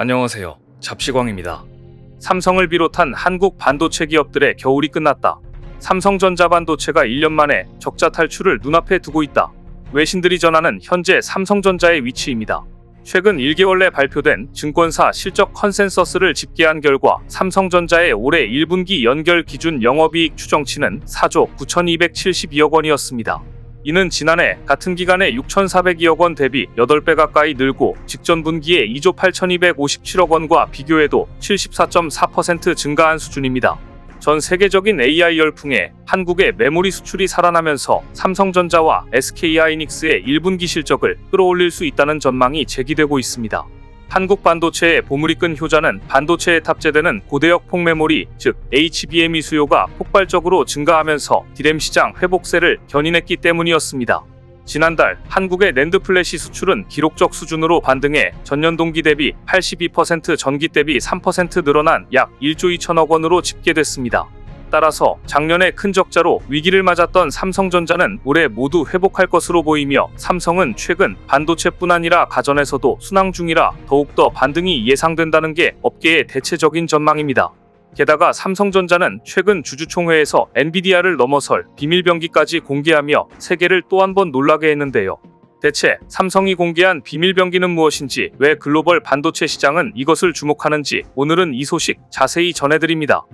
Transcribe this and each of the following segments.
안녕하세요. 잡시광입니다. 삼성을 비롯한 한국 반도체 기업들의 겨울이 끝났다. 삼성전자 반도체가 1년 만에 적자 탈출을 눈앞에 두고 있다. 외신들이 전하는 현재 삼성전자의 위치입니다. 최근 1개월 내 발표된 증권사 실적 컨센서스를 집계한 결과 삼성전자의 올해 1분기 연결 기준 영업이익 추정치는 4조 9,272억 원이었습니다. 이는 지난해 같은 기간에 6,402억 원 대비 8배 가까이 늘고 직전 분기에 2조 8,257억 원과 비교해도 74.4% 증가한 수준입니다. 전 세계적인 AI 열풍에 한국의 메모리 수출이 살아나면서 삼성전자와 SK하이닉스의 1분기 실적을 끌어올릴 수 있다는 전망이 제기되고 있습니다. 한국 반도체의 보물이 끈 효자는 반도체에 탑재되는 고대역 폭메모리, 즉 HBM의 수요가 폭발적으로 증가하면서 디램 시장 회복세를 견인했기 때문이었습니다. 지난달 한국의 낸드 플래시 수출은 기록적 수준으로 반등해 전년 동기 대비 82% 전기 대비 3% 늘어난 약 1조 2천억 원으로 집계됐습니다. 따라서 작년에 큰 적자로 위기를 맞았던 삼성전자는 올해 모두 회복할 것으로 보이며 삼성은 최근 반도체뿐 아니라 가전에서도 순항 중이라 더욱더 반등이 예상된다는 게 업계의 대체적인 전망입니다. 게다가 삼성전자는 최근 주주총회에서 엔비디아를 넘어설 비밀병기까지 공개하며 세계를 또 한 번 놀라게 했는데요. 대체 삼성이 공개한 비밀병기는 무엇인지 왜 글로벌 반도체 시장은 이것을 주목하는지 오늘은 이 소식 자세히 전해드립니다.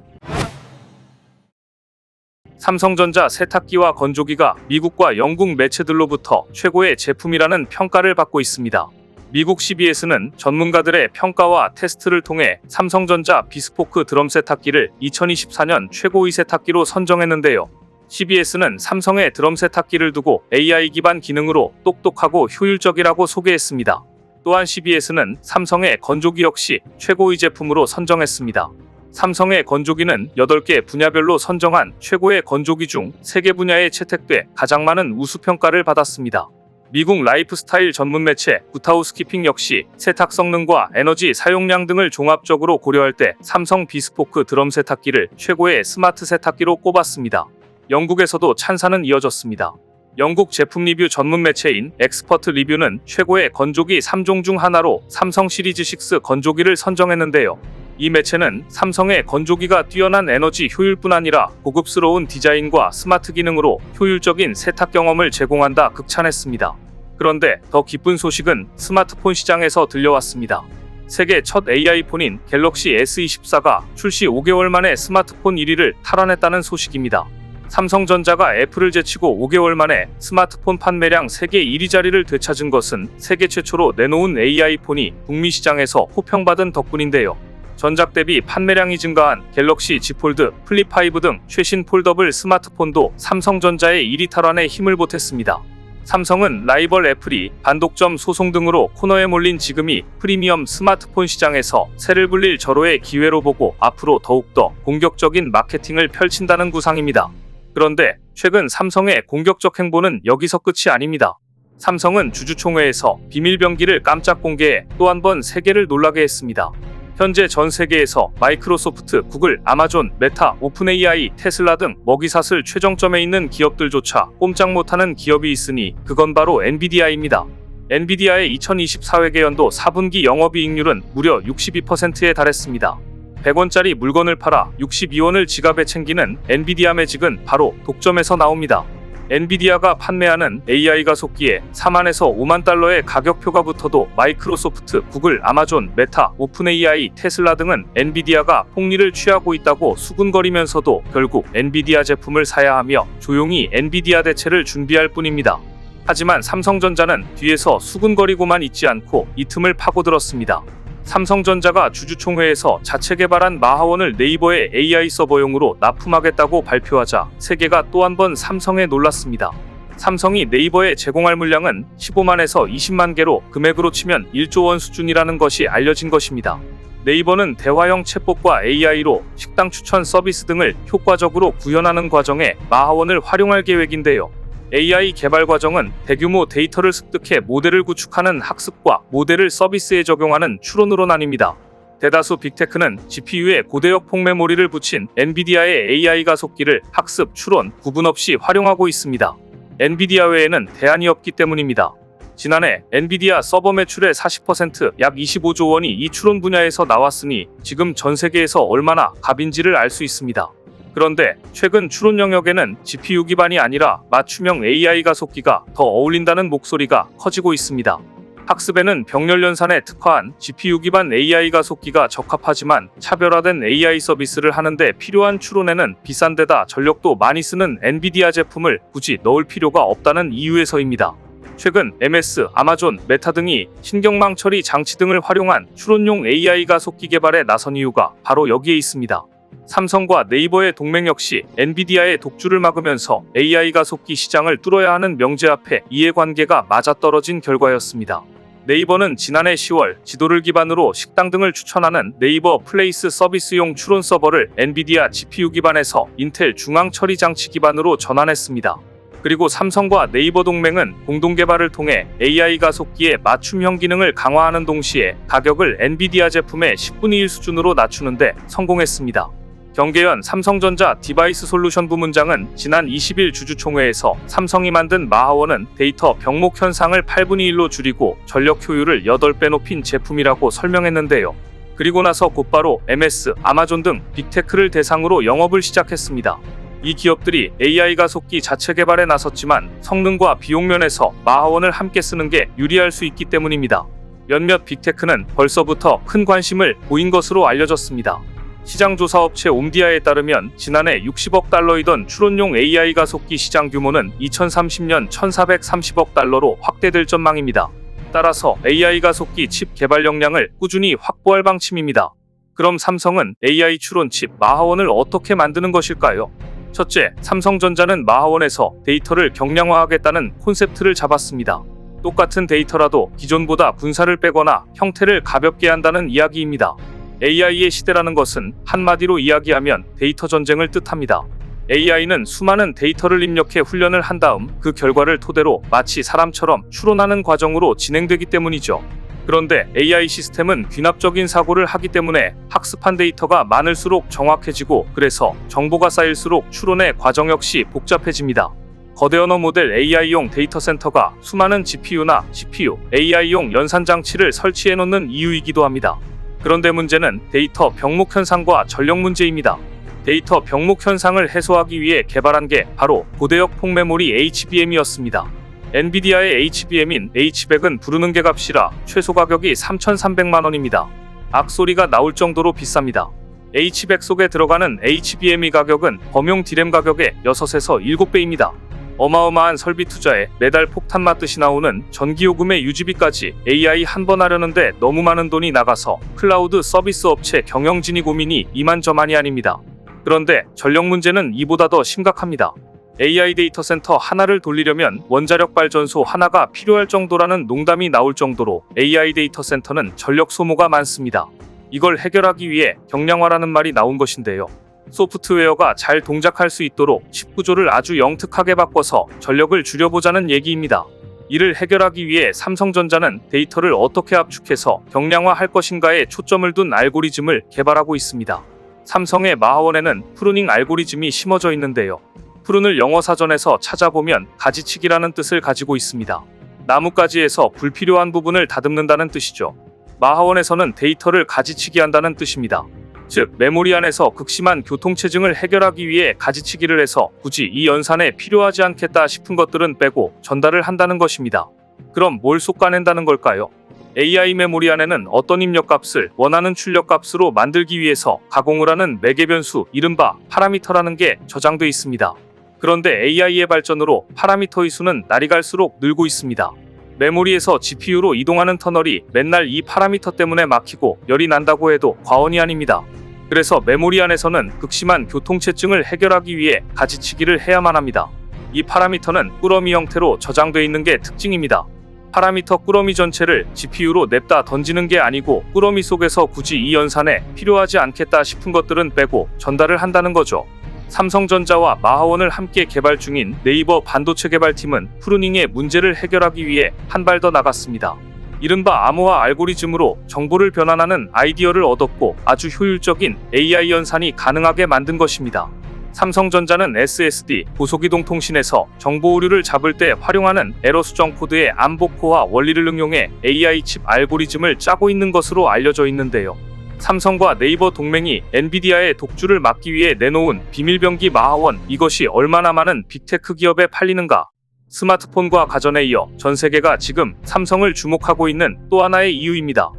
삼성전자 세탁기와 건조기가 미국과 영국 매체들로부터 최고의 제품이라는 평가를 받고 있습니다. 미국 CBS는 전문가들의 평가와 테스트를 통해 삼성전자 비스포크 드럼 세탁기를 2024년 최고의 세탁기로 선정했는데요. CBS는 삼성의 드럼 세탁기를 두고 AI 기반 기능으로 똑똑하고 효율적이라고 소개했습니다. 또한 CBS는 삼성의 건조기 역시 최고의 제품으로 선정했습니다. 삼성의 건조기는 8개 분야별로 선정한 최고의 건조기 중 3개 분야에 채택돼 가장 많은 우수 평가를 받았습니다. 미국 라이프스타일 전문 매체 구타우스키핑 역시 세탁 성능과 에너지 사용량 등을 종합적으로 고려할 때 삼성 비스포크 드럼 세탁기를 최고의 스마트 세탁기로 꼽았습니다. 영국에서도 찬사는 이어졌습니다. 영국 제품 리뷰 전문 매체인 엑스퍼트 리뷰는 최고의 건조기 3종 중 하나로 삼성 시리즈 6 건조기를 선정했는데요. 이 매체는 삼성의 건조기가 뛰어난 에너지 효율뿐 아니라 고급스러운 디자인과 스마트 기능으로 효율적인 세탁 경험을 제공한다 극찬했습니다. 그런데 더 기쁜 소식은 스마트폰 시장에서 들려왔습니다. 세계 첫 AI폰인 갤럭시 S24가 출시 5개월 만에 스마트폰 1위를 탈환했다는 소식입니다. 삼성전자가 애플을 제치고 5개월 만에 스마트폰 판매량 세계 1위 자리를 되찾은 것은 세계 최초로 내놓은 AI폰이 북미 시장에서 호평받은 덕분인데요. 전작 대비 판매량이 증가한 갤럭시 Z 폴드, 플립 5 등 최신 폴더블 스마트폰도 삼성전자의 1위 탈환에 힘을 보탰습니다. 삼성은 라이벌 애플이 반독점 소송 등으로 코너에 몰린 지금이 프리미엄 스마트폰 시장에서 새를 불릴 절호의 기회로 보고 앞으로 더욱더 공격적인 마케팅을 펼친다는 구상입니다. 그런데 최근 삼성의 공격적 행보는 여기서 끝이 아닙니다. 삼성은 주주총회에서 비밀병기를 깜짝 공개해 또 한 번 세계를 놀라게 했습니다. 현재 전 세계에서 마이크로소프트, 구글, 아마존, 메타, 오픈AI, 테슬라 등 먹이사슬 최정점에 있는 기업들조차 꼼짝 못하는 기업이 있으니 그건 바로 엔비디아입니다. 엔비디아의 2024회계 연도 4분기 영업이익률은 무려 62%에 달했습니다. 100원짜리 물건을 팔아 62원을 지갑에 챙기는 엔비디아 매직은 바로 독점에서 나옵니다. 엔비디아가 판매하는 AI 가속기에 4만에서 5만 달러의 가격표가 붙어도 마이크로소프트, 구글, 아마존, 메타, 오픈AI, 테슬라 등은 엔비디아가 폭리를 취하고 있다고 수군거리면서도 결국 엔비디아 제품을 사야 하며 조용히 엔비디아 대체를 준비할 뿐입니다. 하지만 삼성전자는 뒤에서 수군거리고만 있지 않고 이 틈을 파고들었습니다. 삼성전자가 주주총회에서 자체 개발한 마하원을 네이버의 AI 서버용으로 납품하겠다고 발표하자 세계가 또 한 번 삼성에 놀랐습니다. 삼성이 네이버에 제공할 물량은 15만에서 20만 개로 금액으로 치면 1조 원 수준이라는 것이 알려진 것입니다. 네이버는 대화형 챗봇과 AI로 식당 추천 서비스 등을 효과적으로 구현하는 과정에 마하원을 활용할 계획인데요. AI 개발 과정은 대규모 데이터를 습득해 모델을 구축하는 학습과 모델을 서비스에 적용하는 추론으로 나뉩니다. 대다수 빅테크는 GPU에 고대역 폭메모리를 붙인 엔비디아의 AI 가속기를 학습, 추론, 구분 없이 활용하고 있습니다. 엔비디아 외에는 대안이 없기 때문입니다. 지난해 엔비디아 서버 매출의 40%약 25조 원이 이 추론 분야에서 나왔으니 지금 전 세계에서 얼마나 갑인지를 알 수 있습니다. 그런데 최근 추론 영역에는 GPU 기반이 아니라 맞춤형 AI 가속기가 더 어울린다는 목소리가 커지고 있습니다. 학습에는 병렬 연산에 특화한 GPU 기반 AI 가속기가 적합하지만 차별화된 AI 서비스를 하는데 필요한 추론에는 비싼 데다 전력도 많이 쓰는 엔비디아 제품을 굳이 넣을 필요가 없다는 이유에서입니다. 최근 MS, 아마존, 메타 등이 신경망 처리 장치 등을 활용한 추론용 AI 가속기 개발에 나선 이유가 바로 여기에 있습니다. 삼성과 네이버의 동맹 역시 엔비디아의 독주를 막으면서 AI 가속기 시장을 뚫어야 하는 명제 앞에 이해관계가 맞아떨어진 결과였습니다. 네이버는 지난해 10월 지도를 기반으로 식당 등을 추천하는 네이버 플레이스 서비스용 추론 서버를 엔비디아 GPU 기반에서 인텔 중앙 처리 장치 기반으로 전환했습니다. 그리고 삼성과 네이버 동맹은 공동 개발을 통해 AI 가속기의 맞춤형 기능을 강화하는 동시에 가격을 엔비디아 제품의 10분의 1 수준으로 낮추는데 성공했습니다. 경계현 삼성전자 디바이스 솔루션 부문장은 지난 20일 주주총회에서 삼성이 만든 마하원은 데이터 병목 현상을 8분의 1로 줄이고 전력 효율을 8배 높인 제품이라고 설명했는데요. 그리고 나서 곧바로 MS, 아마존 등 빅테크를 대상으로 영업을 시작했습니다. 이 기업들이 AI 가속기 자체 개발에 나섰지만 성능과 비용 면에서 마하원을 함께 쓰는 게 유리할 수 있기 때문입니다. 몇몇 빅테크는 벌써부터 큰 관심을 보인 것으로 알려졌습니다. 시장조사업체 옴디아에 따르면 지난해 60억 달러이던 추론용 AI 가속기 시장 규모는 2030년 1430억 달러로 확대될 전망입니다. 따라서 AI 가속기 칩 개발 역량을 꾸준히 확보할 방침입니다. 그럼 삼성은 AI 추론 칩 마하원을 어떻게 만드는 것일까요? 첫째, 삼성전자는 마하원에서 데이터를 경량화하겠다는 콘셉트를 잡았습니다. 똑같은 데이터라도 기존보다 분사를 빼거나 형태를 가볍게 한다는 이야기입니다. AI의 시대라는 것은 한마디로 이야기하면 데이터 전쟁을 뜻합니다. AI는 수많은 데이터를 입력해 훈련을 한 다음 그 결과를 토대로 마치 사람처럼 추론하는 과정으로 진행되기 때문이죠. 그런데 AI 시스템은 귀납적인 사고를 하기 때문에 학습한 데이터가 많을수록 정확해지고 그래서 정보가 쌓일수록 추론의 과정 역시 복잡해집니다. 거대 언어 모델 AI용 데이터 센터가 수많은 GPU나 CPU, AI용 연산 장치를 설치해 놓는 이유이기도 합니다. 그런데 문제는 데이터 병목 현상과 전력 문제입니다. 데이터 병목 현상을 해소하기 위해 개발한 게 바로 고대역 폭메모리 HBM이었습니다. 엔비디아의 HBM인 H100은 부르는 게 값이라 최소 가격이 3,300만 원입니다. 악소리가 나올 정도로 비쌉니다. H100 속에 들어가는 HBM의 가격은 범용 디램 가격의 6에서 7배입니다. 어마어마한 설비 투자에 매달 폭탄 맞듯이 나오는 전기요금의 유지비까지 AI 한 번 하려는데 너무 많은 돈이 나가서 클라우드 서비스 업체 경영진이 고민이 이만저만이 아닙니다. 그런데 전력 문제는 이보다 더 심각합니다. AI 데이터 센터 하나를 돌리려면 원자력 발전소 하나가 필요할 정도라는 농담이 나올 정도로 AI 데이터 센터는 전력 소모가 많습니다. 이걸 해결하기 위해 경량화라는 말이 나온 것인데요. 소프트웨어가 잘 동작할 수 있도록 칩 구조를 아주 영특하게 바꿔서 전력을 줄여보자는 얘기입니다. 이를 해결하기 위해 삼성전자는 데이터를 어떻게 압축해서 경량화할 것인가에 초점을 둔 알고리즘을 개발하고 있습니다. 삼성의 마하원에는 프루닝 알고리즘이 심어져 있는데요. 푸른을 영어 사전에서 찾아보면 가지치기라는 뜻을 가지고 있습니다. 나뭇가지에서 불필요한 부분을 다듬는다는 뜻이죠. 마하원에서는 데이터를 가지치기 한다는 뜻입니다. 즉, 메모리 안에서 극심한 교통체증을 해결하기 위해 가지치기를 해서 굳이 이 연산에 필요하지 않겠다 싶은 것들은 빼고 전달을 한다는 것입니다. 그럼 뭘 솎아낸다는 걸까요? AI 메모리 안에는 어떤 입력값을 원하는 출력값으로 만들기 위해서 가공을 하는 매개 변수, 이른바 파라미터라는 게 저장돼 있습니다. 그런데 AI의 발전으로 파라미터의 수는 날이 갈수록 늘고 있습니다. 메모리에서 GPU로 이동하는 터널이 맨날 이 파라미터 때문에 막히고 열이 난다고 해도 과언이 아닙니다. 그래서 메모리 안에서는 극심한 교통체증을 해결하기 위해 가지치기를 해야만 합니다. 이 파라미터는 꾸러미 형태로 저장돼 있는 게 특징입니다. 파라미터 꾸러미 전체를 GPU로 냅다 던지는 게 아니고 꾸러미 속에서 굳이 이 연산에 필요하지 않겠다 싶은 것들은 빼고 전달을 한다는 거죠. 삼성전자와 마하원을 함께 개발 중인 네이버 반도체 개발팀은 프루닝의 문제를 해결하기 위해 한 발 더 나갔습니다. 이른바 암호화 알고리즘으로 정보를 변환하는 아이디어를 얻었고 아주 효율적인 AI 연산이 가능하게 만든 것입니다. 삼성전자는 SSD 고속이동 통신에서 정보 오류를 잡을 때 활용하는 에러 수정 코드의 암복호화 원리를 응용해 AI 칩 알고리즘을 짜고 있는 것으로 알려져 있는데요. 삼성과 네이버 동맹이 엔비디아의 독주를 막기 위해 내놓은 비밀병기 마하원 이것이 얼마나 많은 빅테크 기업에 팔리는가? 스마트폰과 가전에 이어 전 세계가 지금 삼성을 주목하고 있는 또 하나의 이유입니다.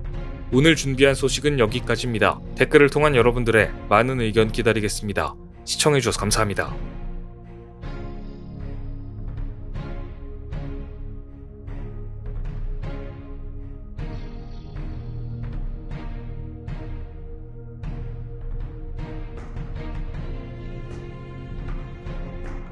오늘 준비한 소식은 여기까지입니다. 댓글을 통한 여러분들의 많은 의견 기다리겠습니다. 시청해주셔서 감사합니다.